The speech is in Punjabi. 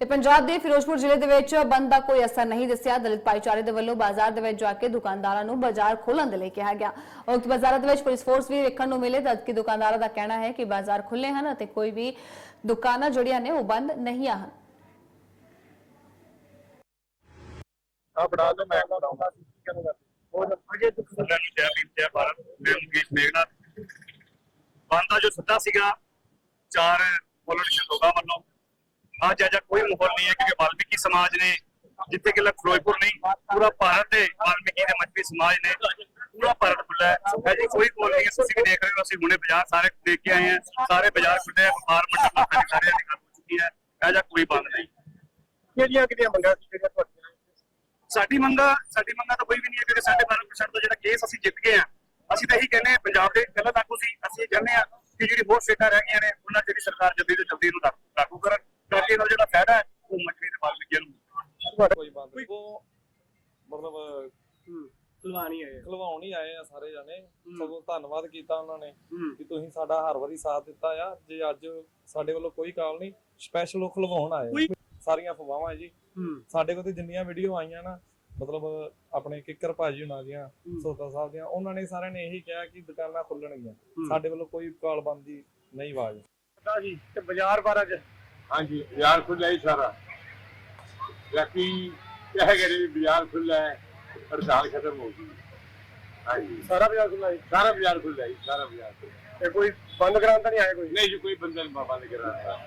ਤੇ ਪੰਜਾਬ ਦੇ ਫਿਰੋਜ਼ਪੁਰ ਜ਼ਿਲ੍ਹੇ ਦੇ ਵਿੱਚ ਬੰਦ ਦਾ ਕੋਈ ਅਸਰ ਨਹੀਂ ਦੱਸਿਆ। ਦਲਿਤ ਭਾਈਚਾਰੇ ਦੇ ਵੱਲੋਂ ਬਾਜ਼ਾਰ ਦੇ ਵਿੱਚ ਜਾ ਕੇ ਦੁਕਾਨਦਾਰਾਂ ਨੂੰ ਬਾਜ਼ਾਰ ਖੋਲ੍ਹਣ ਦੇ ਲਈ ਕਿਹਾ ਗਿਆ। ਉਕਤ ਬਾਜ਼ਾਰਾਂ ਦੇ ਵਿੱਚ ਪੁਲਿਸ ਫੋਰਸ ਵੀ ਵੇਖਣ ਨੂੰ ਮਿਲੇ, ਜਦਕਿ ਦੁਕਾਨਦਾਰਾਂ ਦਾ ਕਹਿਣਾ ਹੈ ਕਿ ਬਾਜ਼ਾਰ ਖੁੱਲੇ ਹਨ ਅਤੇ ਕੋਈ ਵੀ ਦੁਕਾਨਾਂ ਜਿਹੜੀਆਂ ਨੇ ਉਹ ਬੰਦ ਨਹੀਂ ਹਨ। ਆ ਬਣਾ ਦੋ ਮੈਂ ਕਰਾਉਂਦਾ ਸੀ, ਕੀ ਕਰੂੰਗਾ ਉਹ ਅਜੇ ਤੱਕ ਸਾਰਿਆਂ ਨੂੰ ਜੈ ਭੀਮ ਜੈ ਭਾਰਤ ਮੈਂ ਮੁਕੇਸ਼ ਮੇਘਨਾਥ ਬੰਦਾ ਜੋ ਸੱਦਾ ਸੀਗਾ, ਚਾਰ ਪੋਲੀਟੀਸ਼ੀਅਨ ਲੋਕਾਂ ਵੱਲੋਂ ਅੱਜ ਅਜਾ ਕੋਈ ਮਾਹੌਲ ਨਹੀਂ ਹੈ ਕਿਉਂਕਿ ਵਾਲਮੀਕੀ ਸਮਾਜ ਨੇ ਜਿੱਥੇ ਕਿ ਫਿਰੋਜ਼ਪੁਰ ਨਹੀਂ ਪੂਰਾ ਭਾਰਤ ਦੇ ਵਾਲਮੀਕੀ ਦੇ ਮਜਬੀ ਸਮਾਜ ਨੇ ਪੂਰਾ ਭਾਰਤ ਖੁੱਲਾ ਹੈ। ਜੀ ਕੋਈ ਕੋਲ ਨਹੀਂ ਤੁਸੀਂ ਵੀ ਦੇਖ ਰਹੇ ਹੋ ਅਸੀਂ ਹੁਣੇ ਬਾਜ਼ਾਰ ਸਾਰੇ ਦੇਖ ਕੇ ਆਏ ਹਾਂ ਸਾਰੇ ਬਾਜ਼ਾਰ ਖੁੱਲੇ ਹੈ ਵਪਾਰ ਸਾਰਿਆਂ ਦੀ ਗੱਲ ਹੋ ਚੁੱਕੀ ਹੈ ਅਜਾ ਕੋਈ ਬੰਦ ਨਹੀਂ। ਕਿਹੜੀਆਂ ਕਿਹੜੀਆਂ ਮੰਗਾਂ ਸੀ ਜਿਹੜੀਆਂ ਤੁਹਾਡੀਆਂ? ਸਾਡੀ ਮੰਗਾ ਸਾਡੀ ਮੰਗਾ ਤਾਂ ਕੋਈ ਵੀ ਨਹੀਂ ਹੈ ਕਿਉਂਕਿ ਸਾਡੇ 12% ਦਾ ਜਿਹੜਾ ਕੇਸ ਅਸੀਂ ਜਿੱਤ ਗਏ ਆ ਅਸੀਂ ਤਾਂ ਇਹੀ ਕਹਿੰਦੇ ਹਾਂ ਪੰਜਾਬ ਦੇ ਗਲਤ ਆਗੂ ਸੀ ਅਸੀਂ ਇਹ ਚਾਹੁੰਦੇ ਆ ਕਿ ਜਿਹੜੀ ਹੋਰ ਸਟੇਟਾਂ ਰਹਿ ਗਈਆਂ ਨੇ ਉਹਨਾਂ ਜਿਹੜੀ ਸਰਕਾਰ ਜਲਦੀ ਤੋਂ ਜਲਦੀ ਲਾਗੂ ਕਰਨ ਇਹਦਾ ਜਿਹੜਾ ਫਾਇਦਾ ਹੈ ਉਹ ਮੱਛਲੀ ਦੇ ਬਾਲਮੀਕੀਆਂ ਨੂੰ ਤੁਹਾਡਾ ਕੋਈ ਬੰਦ ਨਹੀਂ। ਉਹ ਮਤਲਬ ਫਲਵਾਨੀ ਹੈ ਖਲਵਾਉਣ ਹੀ ਆਏ ਆ ਸਾਰੇ ਜਾਣੇ। ਸਗੋਂ ਧੰਨਵਾਦ ਕੀਤਾ ਉਹਨਾਂ ਨੇ ਕਿ ਤੁਸੀਂ ਸਾਡਾ ਹਰ ਵਾਰੀ ਸਾਥ ਦਿੱਤਾ ਆ। ਜੇ ਅੱਜ ਸਾਡੇ ਵੱਲੋਂ ਕੋਈ ਕਾਲ ਨਹੀਂ ਸਪੈਸ਼ਲ ਉਹ ਖਲਵਾਉਣ ਆਏ। ਸਾਰੀਆਂ ਫਵਾਵਾਂ ਜੀ। ਸਾਡੇ ਕੋਲ ਤੇ ਜਿੰਨੀਆਂ ਵੀਡੀਓ ਆਈਆਂ ਨਾ ਮਤਲਬ ਆਪਣੇ ਕਿੱਕਰ ਭਾਜੀ ਹੁਣਾਂ ਦੀਆਂ ਸੋਤਾ ਸਾਹਿਬ ਦੀਆਂ ਉਹਨਾਂ ਨੇ ਸਾਰਿਆਂ ਨੇ ਇਹੀ ਕਿਹਾ ਕਿ ਦੁਕਾਨਾਂ ਖੁੱਲਣਗੀਆਂ। ਸਾਡੇ ਵੱਲੋਂ ਕੋਈ ਕਾਲ ਬੰਦੀ ਨਹੀਂ ਆਵਾਜ਼। ਪਤਾ ਜੀ ਤੇ ਬਾਜ਼ਾਰ ਬਾਰਾ ਚ ਹਾਂਜੀ ਬਾਜ਼ਾਰ ਖੁੱਲ੍ਹਾ ਹੀ ਸਾਰਾ। ਬਾਕੀ ਨੇ ਵੀ ਬਾਜ਼ਾਰ ਖੁੱਲ੍ਹਾ ਹੈ ਹੜਤਾਲ ਖਤਮ ਹੋ ਗਈ। ਹਾਂਜੀ। ਸਾਰਾ ਬਾਜ਼ਾਰ ਖੁੱਲਾ ਜੀ? ਸਾਰਾ ਬਾਜ਼ਾਰ ਖੁੱਲ੍ਹਾ ਹੈ ਸਾਰਾ ਬਾਜ਼ਾਰ ਖੁੱਲ੍ਹਾ ਹੈ। ਤੇ ਕੋਈ ਬੰਦ ਕਰਾਉਣ ਤਾਂ ਨਹੀਂ ਆਇਆ ਕੋਈ? ਨਹੀਂ ਜੀ ਕੋਈ ਬੰਦਾ ਨਹੀਂ ਬੰਦ ਕਰਾਂਦਾ